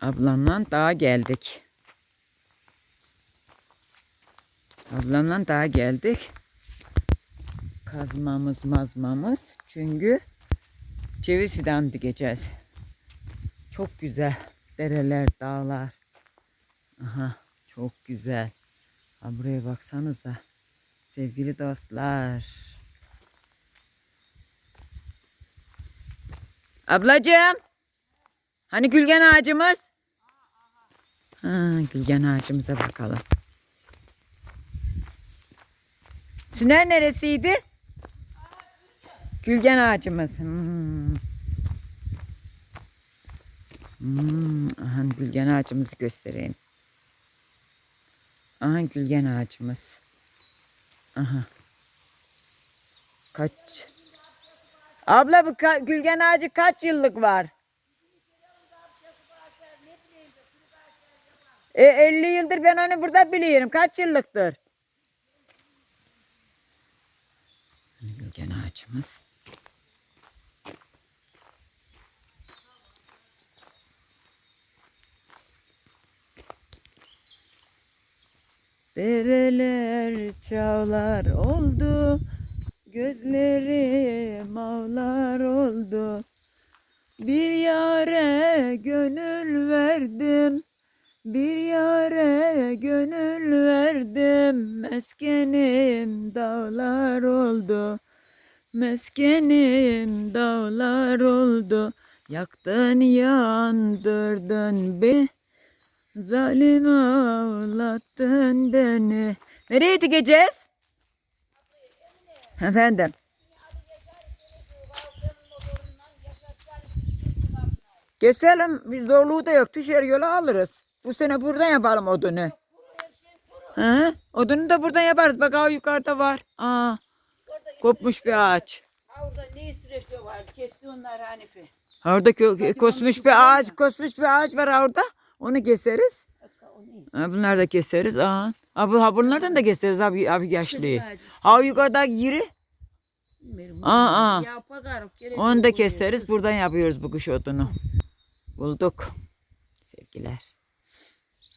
Ablamla daha geldik. Ablamla daha geldik. Kazmamız mazmamız. Çünkü ceviz fidanı dikeceğiz. Çok güzel. Dereler, dağlar. Aha, çok güzel. Ha, buraya baksanıza. Sevgili dostlar. Ablacığım. Hani gülgen ağacımız? Ha, gülgen ağacımıza bakalım. Süner neresiydi? Gülgen ağacımız. Hmm. Hmm, aha, gülgen ağacımızı göstereyim. Aha gülgen ağacımız. Aha. Kaç? Abla bu ka- gülgen ağacı kaç yıllık var? E 50 yıldır ben onu burada biliyorum. Kaç yıllıktır? Gülgen ağacımız. Dereler çağlar oldu, gözlerim ağlar oldu. Bir yare gönül verdim, bir yare gönül verdim. Meskenim dağlar oldu, meskenim dağlar oldu. Yaktın yandırdın beni. Zalim ağlattın beni. Nereye dikeceğiz? Efendim. Keselim. Bir zorluğu da yok. Düşer yola alırız. Bu sene buradan yapalım odunu. Hı? Odunu da buradan yaparız. Bak ha yukarıda var. Aa, kopmuş bir ağaç. Ha orada ne istreçliyor var? Kesti onlar Hanife. Orada kö- kosmuş bir ağaç, kosmuş bir ağaç var orada. Onu keseriz. Ha, bunlar da keseriz. Aa. Ha, bu, ha bunlardan da keseriz abi, abi yaşlı. Kızıl ağacı. Ha yukarıdaki yeri. Aa, aa. Onu da keseriz. Buradan yapıyoruz bu kış odunu. Bulduk. Sevgiler.